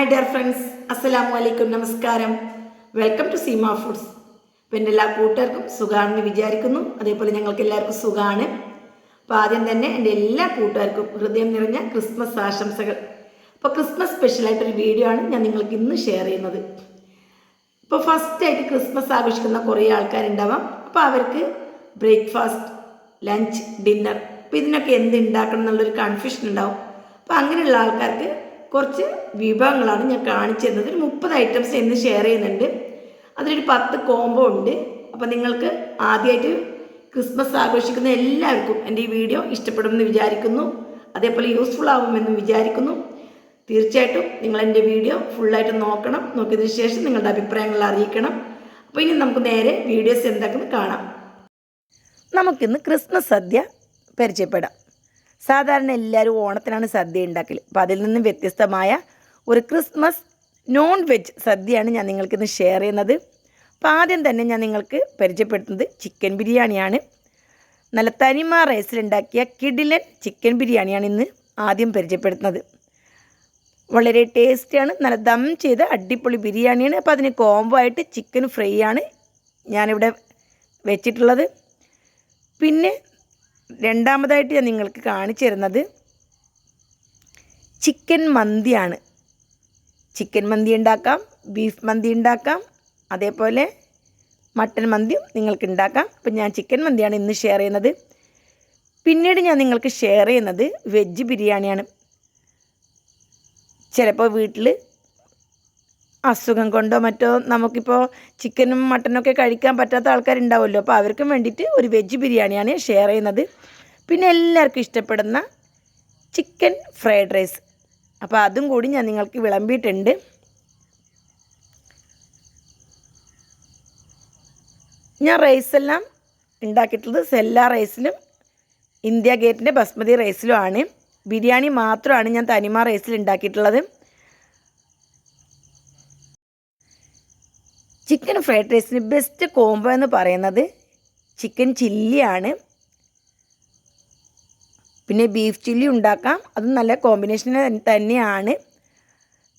Hi dear friends അസ്സലാമു അലൈക്കും നമസ്കാരം വെൽക്കം ടു സീമ ഫുഡ്സ് ഇപ്പം എന്റെ എല്ലാ കൂട്ടുകാർക്കും സുഖമാണെന്ന് വിചാരിക്കുന്നു. അതേപോലെ ഞങ്ങൾക്ക് എല്ലാവർക്കും സുഖമാണ്. അപ്പോൾ ആദ്യം തന്നെ എന്റെ എല്ലാ കൂട്ടുകാർക്കും ഹൃദയം നിറഞ്ഞ ക്രിസ്മസ് ആശംസകൾ. അപ്പോൾ ക്രിസ്മസ് സ്പെഷ്യലായിട്ടൊരു വീഡിയോ ആണ് ഞാൻ നിങ്ങൾക്ക് ഇന്ന് ഷെയർ ചെയ്യുന്നത്. ഇപ്പോൾ ഫസ്റ്റ് ആയിട്ട് ക്രിസ്മസ് ആഘോഷിക്കുന്ന കുറേ ആൾക്കാരുണ്ടാവാം. അപ്പോൾ അവർക്ക് ബ്രേക്ക്ഫാസ്റ്റ് ലഞ്ച് ഡിന്നർ അപ്പോൾ ഇതിനൊക്കെ എന്ത് ഉണ്ടാക്കണം എന്നുള്ളൊരു കൺഫ്യൂഷൻ ഉണ്ടാവും. അപ്പോൾ അങ്ങനെയുള്ള ആൾക്കാർക്ക് കുറച്ച് വിഭവങ്ങളാണ് ഞാൻ കാണിച്ചു തരുന്നത് ഒരു മുപ്പത് ഐറ്റംസ് ഇന്ന് ഷെയർ ചെയ്യുന്നുണ്ട്. അതിലൊരു പത്ത് കോംബോ ഉണ്ട്. അപ്പോൾ നിങ്ങൾക്ക് ആദ്യമായിട്ട് ക്രിസ്മസ് ആഘോഷിക്കുന്ന എല്ലാവർക്കും എന്റെ ഈ വീഡിയോ ഇഷ്ടപ്പെടുമെന്ന് വിചാരിക്കുന്നു. അതേപോലെ യൂസ്ഫുൾ ആകുമെന്ന് വിചാരിക്കുന്നു. തീർച്ചയായിട്ടും നിങ്ങൾ എന്റെ വീഡിയോ ഫുള്ളായിട്ട് നോക്കണം. നോക്കിയതിന് ശേഷം നിങ്ങളുടെ അഭിപ്രായങ്ങൾ അറിയിക്കണം. അപ്പോൾ ഇനി നമുക്ക് നേരെ വീഡിയോസ് എന്താക്കുന്നു കാണാം. നമുക്കിന്ന് ക്രിസ്മസ് സദ്യ പരിചയപ്പെടാം. സാധാരണ എല്ലാവരും ഓണത്തിനാണ് സദ്യ ഉണ്ടാക്കൽ അപ്പോൾ അതിൽ നിന്നും വ്യത്യസ്തമായ ഒരു ക്രിസ്മസ് നോൺ വെജ് സദ്യയാണ് ഞാൻ നിങ്ങൾക്ക് ഇന്ന് ഷെയർ ചെയ്യുന്നത്. അപ്പോൾ ആദ്യം തന്നെ ഞാൻ നിങ്ങൾക്ക് പരിചയപ്പെടുത്തുന്നത് ചിക്കൻ ബിരിയാണിയാണ്. നല്ല തനിമ റൈസിലുണ്ടാക്കിയ കിഡിലൻ ചിക്കൻ ബിരിയാണിയാണ് ഇന്ന് ആദ്യം പരിചയപ്പെടുത്തുന്നത്. വളരെ ടേസ്റ്റിയാണ് നല്ല ദം ചെയ്ത അടിപൊളി ബിരിയാണിയാണ്. അപ്പോൾ അതിന് കോംബോ ആയിട്ട് ചിക്കൻ ഫ്രൈ ആണ് ഞാനിവിടെ വെച്ചിട്ടുള്ളത്. പിന്നെ രണ്ടാമതായിട്ട് ഞാൻ നിങ്ങൾക്ക് കാണിച്ചു തരുന്നത് ചിക്കൻ മന്തിയാണ്. ചിക്കൻ മന്തി ഉണ്ടാക്കാം ബീഫ് മന്തി ഉണ്ടാക്കാം അതേപോലെ മട്ടൻ മന്തിയും നിങ്ങൾക്ക് ഉണ്ടാക്കാം. അപ്പം ഞാൻ ചിക്കൻ മന്തിയാണ് ഇന്ന് ഷെയർ ചെയ്യുന്നത്. പിന്നീട് ഞാൻ നിങ്ങൾക്ക് ഷെയർ ചെയ്യുന്നത് വെജ് ബിരിയാണിയാണ്. ചിലപ്പോൾ വീട്ടിൽ അസുഖം കൊണ്ടോ മറ്റോ നമുക്കിപ്പോൾ ചിക്കനും മട്ടനൊക്കെ കഴിക്കാൻ പറ്റാത്ത ആൾക്കാരുണ്ടാവുമല്ലോ. അപ്പോൾ അവർക്കും വേണ്ടിയിട്ട് ഒരു വെജ് ബിരിയാണിയാണ് ഷെയർ ചെയ്യുന്നത്. പിന്നെ എല്ലാവർക്കും ഇഷ്ടപ്പെടുന്ന ചിക്കൻ ഫ്രൈഡ് റൈസ്. അപ്പോൾ അതും കൂടി ഞാൻ നിങ്ങൾക്ക് വിളമ്പിയിട്ടുണ്ട്. ഞാൻ റൈസെല്ലാം ഉണ്ടാക്കിയിട്ടുള്ളത് സെല്ലാ റൈസിലും ഇന്ത്യ ഗേറ്റിന്റെ ബസ്മതി റൈസിലുമാണ് ബിരിയാണി മാത്രമാണ് ഞാൻ തനിമ റൈസിൽ ഉണ്ടാക്കിയിട്ടുള്ളത്. ചിക്കൻ ഫ്രൈഡ് റൈസിന് ബെസ്റ്റ് കോംബോ എന്ന് പറയുന്നത് ചിക്കൻ ചില്ലിയാണ്. പിന്നെ ബീഫ് ചില്ലി ഉണ്ടാക്കാം. അത് നല്ല കോമ്പിനേഷൻ തന്നെയാണ്.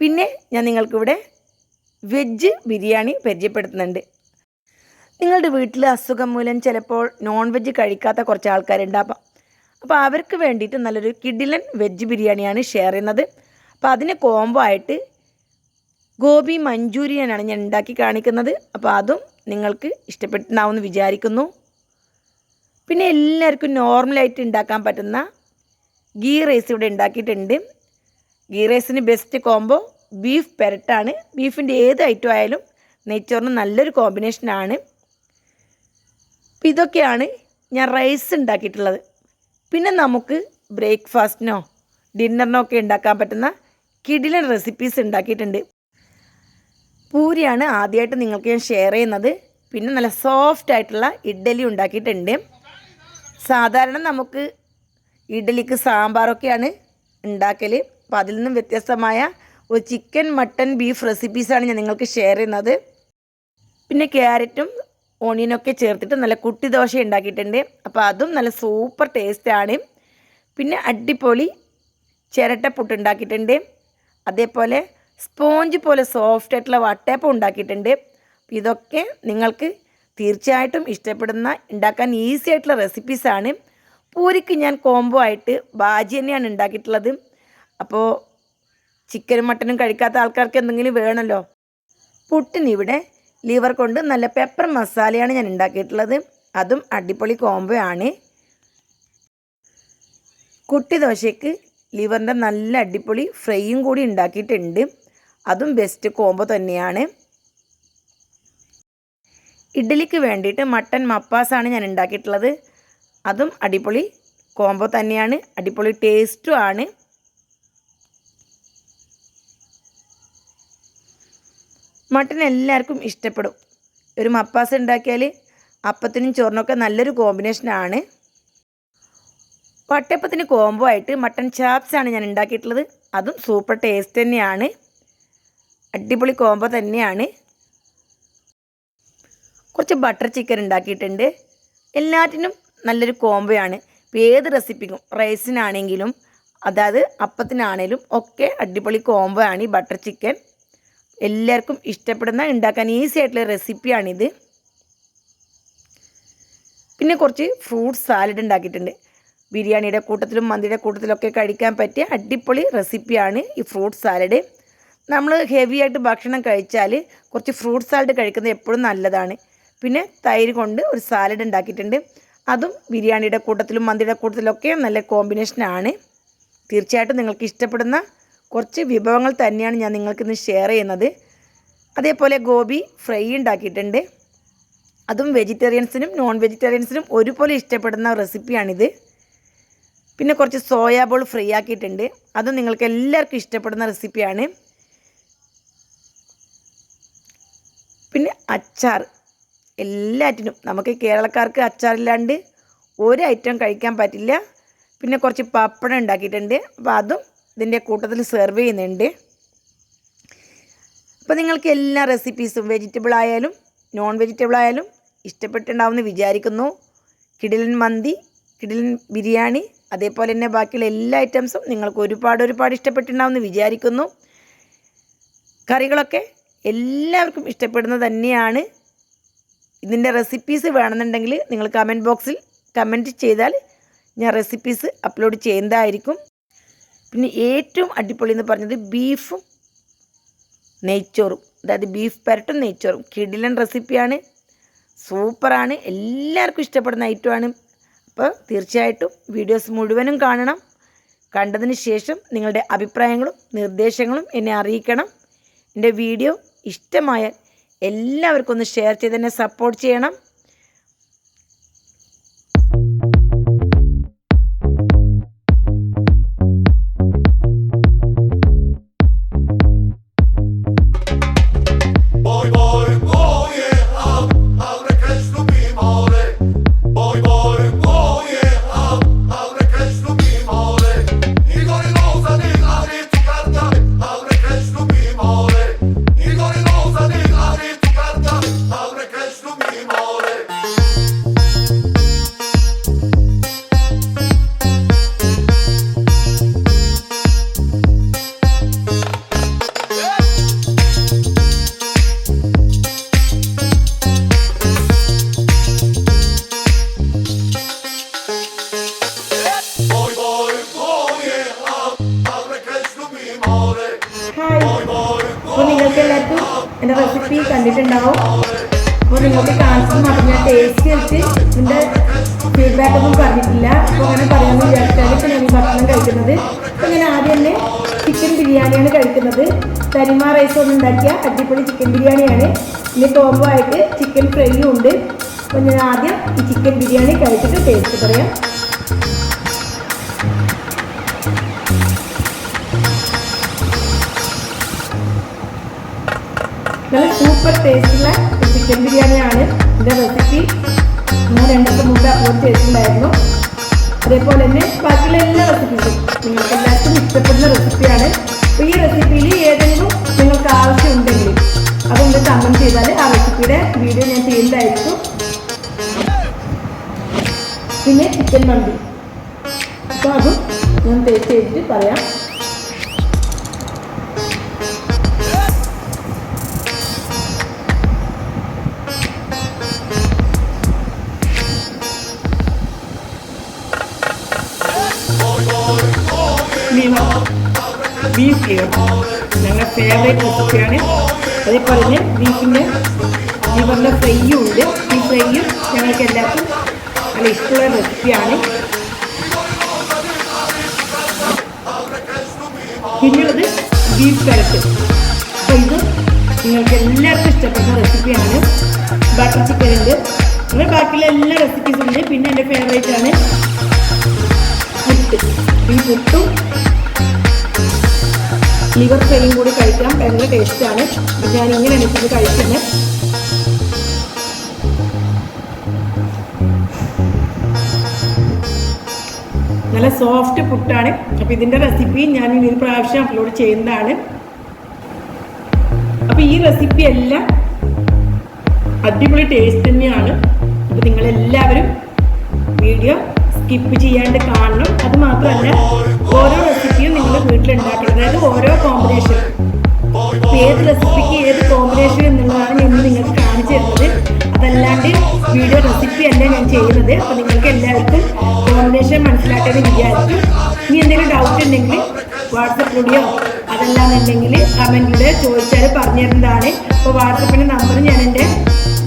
പിന്നെ ഞാൻ നിങ്ങൾക്കിവിടെ വെജ് ബിരിയാണി പരിചയപ്പെടുത്തുന്നുണ്ട്. നിങ്ങളുടെ വീട്ടിൽ അസുഖം മൂലം ചിലപ്പോൾ നോൺ വെജ് കഴിക്കാത്ത കുറച്ച് ആൾക്കാരുണ്ടാവാം അപ്പോൾ അവർക്ക് വേണ്ടിയിട്ട് നല്ലൊരു കിഡിലൻ വെജ് ബിരിയാണിയാണ് ഷെയർ ചെയ്യുന്നത്. അപ്പോൾ അതിന് കോംബോ ആയിട്ട് ഗോബി മഞ്ചൂരിയനാണ് ഞാൻ ഉണ്ടാക്കി കാണിക്കുന്നത്. അപ്പോൾ അതും നിങ്ങൾക്ക് ഇഷ്ടപ്പെട്ടുണ്ടാവുമെന്ന് വിചാരിക്കുന്നു. പിന്നെ എല്ലാവർക്കും നോർമലായിട്ട് ഉണ്ടാക്കാൻ പറ്റുന്ന ഗീ റൈസ് ഇവിടെ ഉണ്ടാക്കിയിട്ടുണ്ട്. ഗീ റൈസിന് ബെസ്റ്റ് കോംബോ ബീഫ് പെരട്ടാണ് ബീഫിന്റെ ഏത് ഐറ്റം ആയാലും നെയ്ച്ചോറിന് നല്ലൊരു കോമ്പിനേഷനാണ് ഇതൊക്കെയാണ് ഞാൻ റൈസ് ഉണ്ടാക്കിയിട്ടുള്ളത്. പിന്നെ നമുക്ക് ബ്രേക്ക്ഫാസ്റ്റിനോ ഡിന്നറിനോ ഒക്കെ ഉണ്ടാക്കാൻ പറ്റുന്ന കിടിലൻ റെസിപ്പീസ് ഉണ്ടാക്കിയിട്ടുണ്ട്. പൂരിയാണ് ആദ്യമായിട്ട് നിങ്ങൾക്ക് ഞാൻ ഷെയർ ചെയ്യുന്നത്. പിന്നെ നല്ല സോഫ്റ്റ് ആയിട്ടുള്ള ഇഡ്ഡലി ഉണ്ടാക്കിയിട്ടുണ്ട്. സാധാരണ നമുക്ക് ഇഡ്ഡലിക്ക് സാമ്പാറൊക്കെയാണ് ഉണ്ടാക്കൽ അപ്പോൾ അതിൽ നിന്നും വ്യത്യസ്തമായ ഒരു ചിക്കൻ മട്ടൻ ബീഫ് റെസിപ്പീസാണ് ഞാൻ നിങ്ങൾക്ക് ഷെയർ ചെയ്യുന്നത്. പിന്നെ ക്യാരറ്റും ഓണിയനൊക്കെ ചേർത്തിട്ട് നല്ല കുട്ടി ദോശ ഉണ്ടാക്കിയിട്ടുണ്ട്. അപ്പോൾ അതും നല്ല സൂപ്പർ ടേസ്റ്റാണ് പിന്നെ അടിപൊളി ചിരട്ടപ്പുട്ട് ഉണ്ടാക്കിയിട്ടുണ്ട്. അതേപോലെ സ്പോഞ്ച് പോലെ സോഫ്റ്റ് ആയിട്ടുള്ള വട്ടയപ്പം ഉണ്ടാക്കിയിട്ടുണ്ട്. ഇതൊക്കെ നിങ്ങൾക്ക് തീർച്ചയായിട്ടും ഇഷ്ടപ്പെടുന്ന ഉണ്ടാക്കാൻ ഈസി ആയിട്ടുള്ള റെസിപ്പീസാണ് പൂരിക്ക് ഞാൻ കോംബോ ആയിട്ട് ബാജി തന്നെയാണ് ഉണ്ടാക്കിയിട്ടുള്ളത്. അപ്പോൾ ചിക്കനും മട്ടനും കഴിക്കാത്ത ആൾക്കാർക്ക് എന്തെങ്കിലും വേണമല്ലോ പുട്ടിനിവിടെ ലിവർ കൊണ്ട് നല്ല പെപ്പർ മസാലയാണ് ഞാൻ ഉണ്ടാക്കിയിട്ടുള്ളത്. അതും അടിപൊളി കോംബോ ആണ്. കുട്ടി ദോശയ്ക്ക് ലിവറിന്റെ നല്ല അടിപൊളി ഫ്രൈയും കൂടി ഉണ്ടാക്കിയിട്ടുണ്ട്. അതും ബെസ്റ്റ് കോംബോ തന്നെയാണ്. ഇഡ്ഡലിക്ക് വേണ്ടിയിട്ട് മട്ടൻ മപ്പാസാണ് ഞാൻ ഉണ്ടാക്കിയിട്ടുള്ളത് അതും അടിപൊളി കോംബോ തന്നെയാണ്. അടിപൊളി ടേസ്റ്റും ആണ്. മട്ടൻ എല്ലാവർക്കും ഇഷ്ടപ്പെടും. ഒരു മപ്പാസ് ഉണ്ടാക്കിയാൽ അപ്പത്തിനും ചോറിനൊക്കെ നല്ലൊരു കോമ്പിനേഷനാണ് വട്ടയപ്പത്തിന് കോംബോ ആയിട്ട് മട്ടൻ ചാപ്സാണ് ഞാൻ ഉണ്ടാക്കിയിട്ടുള്ളത് അതും സൂപ്പർ ടേസ്റ്റ് തന്നെയാണ്. അടിപൊളി കോംബോ തന്നെയാണ്. കുറച്ച് ബട്ടർ ചിക്കൻ ഉണ്ടാക്കിയിട്ടുണ്ട്. എല്ലാറ്റിനും നല്ലൊരു കോംബോയാണ്. ഏത് റെസിപ്പിക്കും റൈസിനാണെങ്കിലും അതായത് അപ്പത്തിനാണേലും ഒക്കെ അടിപൊളി കോംബോ ആണ് ഈ ബട്ടർ ചിക്കൻ എല്ലാവർക്കും ഇഷ്ടപ്പെടുന്ന ഉണ്ടാക്കാൻ ഈസി ആയിട്ടുള്ള റെസിപ്പിയാണിത് പിന്നെ കുറച്ച് ഫ്രൂട്ട് സാലഡ് ഉണ്ടാക്കിയിട്ടുണ്ട്. ബിരിയാണിയുടെ കൂട്ടത്തിലും മന്തിയുടെ കൂട്ടത്തിലൊക്കെ കഴിക്കാൻ പറ്റിയ അടിപൊളി റെസിപ്പിയാണ് ഈ ഫ്രൂട്ട് സാലഡ് നമ്മൾ ഹെവി ആയിട്ട് ഭക്ഷണം കഴിച്ചാൽ കുറച്ച് ഫ്രൂട്ട് സാലഡ് കഴിക്കുന്നത് എപ്പോഴും നല്ലതാണ്. പിന്നെ തൈര് കൊണ്ട് ഒരു സാലഡ് ഉണ്ടാക്കിയിട്ടുണ്ട്. അതും ബിരിയാണിയുടെ കൂട്ടത്തിലും മന്തിയുടെ കൂട്ടത്തിലൊക്കെ നല്ല കോമ്പിനേഷനാണ് തീർച്ചയായിട്ടും നിങ്ങൾക്ക് ഇഷ്ടപ്പെടുന്ന കുറച്ച് വിഭവങ്ങൾ തന്നെയാണ് ഞാൻ നിങ്ങൾക്കിന്ന് ഷെയർ ചെയ്യുന്നത്. അതേപോലെ ഗോബി ഫ്രൈ ഉണ്ടാക്കിയിട്ടുണ്ട്. അതും വെജിറ്റേറിയൻസിനും നോൺ വെജിറ്റേറിയൻസിനും ഒരുപോലെ ഇഷ്ടപ്പെടുന്ന റെസിപ്പിയാണിത് പിന്നെ കുറച്ച് സോയാബോൾ ഫ്രൈ ആക്കിയിട്ടുണ്ട്. അതും നിങ്ങൾക്ക് എല്ലാവർക്കും ഇഷ്ടപ്പെടുന്ന റെസിപ്പിയാണ് പിന്നെ അച്ചാർ. എല്ലാറ്റിനും. നമുക്ക് കേരളക്കാർക്ക് അച്ചാറില്ലാണ്ട് ഒരു ഐറ്റം കഴിക്കാൻ പറ്റില്ല. പിന്നെ കുറച്ച് പപ്പടം ഉണ്ടാക്കിയിട്ടുണ്ട്. അപ്പോൾ അതും ഇതിന്റെ കൂട്ടത്തിൽ സെർവ് ചെയ്യുന്നുണ്ട്. അപ്പോൾ നിങ്ങൾക്ക് എല്ലാ റെസിപ്പീസും വെജിറ്റബിൾ ആയാലും നോൺ വെജിറ്റബിൾ ആയാലും ഇഷ്ടപ്പെട്ടുണ്ടാവുമെന്ന് വിചാരിക്കുന്നു. കിടിലൻ മന്തി കിടിലൻ ബിരിയാണി അതേപോലെ തന്നെ ബാക്കിയുള്ള എല്ലാ ഐറ്റംസും നിങ്ങൾക്ക് ഒരുപാട് ഒരുപാട് ഇഷ്ടപ്പെട്ടിട്ടുണ്ടാവുമെന്ന് വിചാരിക്കുന്നു. കറികളൊക്കെ എല്ലാവർക്കും ഇഷ്ടപ്പെടുന്നത് തന്നെയാണ്. ഇതിന്റെ റെസിപ്പീസ് വേണമെന്നുണ്ടെങ്കിൽ നിങ്ങൾ കമന്റ് ബോക്സിൽ കമന്റ് ചെയ്താൽ ഞാൻ റെസിപ്പീസ് അപ്ലോഡ് ചെയ്യുന്നതായിരിക്കും. പിന്നെ ഏറ്റവും അടിപൊളി എന്ന് പറഞ്ഞത് ബീഫും നെയ്ച്ചോറും. അതായത് ബീഫ് പരട്ടും നെയ്ച്ചോറും. കിടിലൻ റെസിപ്പിയാണ് സൂപ്പറാണ് എല്ലാവർക്കും ഇഷ്ടപ്പെടുന്ന ഐറ്റമാണ് അപ്പോൾ തീർച്ചയായിട്ടും വീഡിയോസ് മുഴുവനും കാണണം. കണ്ടതിന് ശേഷം നിങ്ങളുടെ അഭിപ്രായങ്ങളും നിർദ്ദേശങ്ങളും എന്നെ അറിയിക്കണം. എന്റെ വീഡിയോ ഇഷ്ടമായാൽ എല്ലാവർക്കും ഒന്ന് ഷെയർ ചെയ്ത് തന്നെ സപ്പോർട്ട് ചെയ്യണം. കണ്ടിട്ടുണ്ടാവും. അപ്പോൾ നിങ്ങൾക്ക് കാണിച്ചു മാത്രം ഞാൻ ടേസ്റ്റ് വെച്ച് ഇതിന്റെ ഫീഡ്ബാക്ക് ഒന്നും പറഞ്ഞിട്ടില്ല. അപ്പോൾ അങ്ങനെ പറയാമെന്ന് വിചാരിച്ചാൽ ഇപ്പോൾ ഞാൻ ഭക്ഷണം കഴിക്കുന്നത്. അപ്പോൾ ഞാൻ ആദ്യം തന്നെ ചിക്കൻ ബിരിയാണിയാണ് കഴിക്കുന്നത്. തനിമ റൈസ് കൊണ്ട് ഉണ്ടാക്കിയ അടിപൊളി ചിക്കൻ ബിരിയാണിയാണ്. ഇനി കോംബോ ആയിട്ട് ചിക്കൻ ഫ്രൈയും ഉണ്ട്. അപ്പോൾ ഞാൻ ആദ്യം ഈ ചിക്കൻ ബിരിയാണി കഴിച്ചിട്ട് ടേസ്റ്റ് പറയാം. നല്ല സൂപ്പർ ടേസ്റ്റുള്ള ചിക്കൻ ബിരിയാണിയാണ് ഇതിന്റെ റെസിപ്പി ഞാൻ രണ്ടൊക്കെ മുമ്പ് അപ്ലോഡ് ചെയ്തിട്ടുണ്ടായിരുന്നു. അതേപോലെ തന്നെ ബാക്കിയുള്ള എല്ലാ റെസിപ്പീസും നിങ്ങൾക്ക് എല്ലാവർക്കും ഇഷ്ടപ്പെടുന്ന റെസിപ്പിയാണ് അപ്പോൾ ഈ റെസിപ്പിയിൽ ഏതെങ്കിലും നിങ്ങൾക്ക് ആവശ്യമുണ്ടെങ്കിൽ അതൊന്ന് കമന്റ് ചെയ്താൽ ആ റെസിപ്പിയുടെ വീഡിയോ ഞാൻ ചെയ്യുന്നതായിരിക്കും. പിന്നെ ചിക്കൻ മന്തി. അപ്പോൾ അതും ഞാൻ ടേസ്റ്റ് ചെയ്തിട്ട് പറയാം. ബീഫ് ലിവർ ഞങ്ങളുടെ ഫേവറേറ്റ് റെസിപ്പിയാണ് അതേപോലെ തന്നെ ബീഫിന്റെ ലിവറിന്റെ ഫ്രൈയും ഉണ്ട്. ഈ ഫ്രൈയും ഞങ്ങൾക്ക് എല്ലാവർക്കും നല്ല ഇഷ്ടമുള്ള റെസിപ്പിയാണ് പിന്നുള്ളത് ബീഫ് കരട്ട് അപ്പോൾ ഇത് നിങ്ങൾക്ക് എല്ലാവർക്കും ഇഷ്ടപ്പെട്ട റെസിപ്പിയാണ് ബട്ടർ ചിക്കൻ ഉണ്ട്. അങ്ങനെ ബാക്കിയുള്ള എല്ലാ റെസിപ്പീസും ഉണ്ട്. പിന്നെ എന്റെ ഫേവറേറ്റ് ആണ് പുട്ട്. ഈ പുട്ടും ലിവർ ഫ്രൈയും കൂടി കഴിക്കാം ഭയങ്കര ടേസ്റ്റാണ് ഞാൻ ഇങ്ങനെ ഇത് കഴിക്കുന്നത്. നല്ല സോഫ്റ്റ് പുട്ടാണ് അപ്പോൾ ഇതിന്റെ റെസിപ്പി ഞാൻ ഇനി പ്രാവശ്യം അപ്ലോഡ് ചെയ്യുന്നതാണ്. അപ്പോൾ ഈ റെസിപ്പി എല്ലാം അടിപൊളി ടേസ്റ്റ് തന്നെയാണ്. അപ്പോൾ നിങ്ങളെല്ലാവരും വീഡിയോ സ്കിപ്പ് ചെയ്യാണ്ട് കാണണം. അത് മാത്രമല്ല ഓരോ റെസിപ്പിയും നിങ്ങൾ വീട്ടിലുണ്ടാക്കണം. അതായത് ഓരോ കോമ്പിനേഷൻ ഏത് റെസിപ്പിക്ക് ഏത് കോമ്പിനേഷൻ എന്നുള്ളതാണ് ഞാൻ നിങ്ങൾക്ക് കാണിച്ചു തരുന്നത്. അതല്ലാണ്ട് വീഡിയോ റെസിപ്പി അല്ല ഞാൻ ചെയ്യുന്നത്. അപ്പോൾ നിങ്ങൾക്ക് എല്ലാവർക്കും കോമ്പിനേഷൻ മനസ്സിലാക്കാൻ വിചാരിക്കും ഇനി എന്തെങ്കിലും ഡൗട്ട് ഉണ്ടെങ്കിൽ വാട്സപ്പിലൂടെയോ അതല്ലാന്നുണ്ടെങ്കിൽ കമന്റിലൂടെ ചോദിച്ചാൽ പറഞ്ഞു തരുന്നതാണ് അപ്പോൾ വാട്സപ്പിന്റെ നമ്പർ ഞാൻ എന്റെ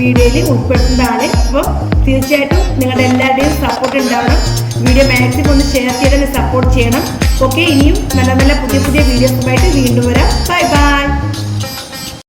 വീഡിയോയിൽ ഉൾപ്പെടുത്തുന്നതാണ്. അപ്പോൾ തീർച്ചയായിട്ടും നിങ്ങളുടെ എല്ലാവരുടെയും സപ്പോർട്ട് ഉണ്ടാവണം. വീഡിയോ മാക്സിമം ഒന്ന് ഷെയർ ചെയ്ത് സപ്പോർട്ട് ചെയ്യണം. ഓക്കെ ഇനിയും നല്ല നല്ല പുതിയ പുതിയ വീഡിയോസുമായിട്ട് വീണ്ടും വരാം. Bye bye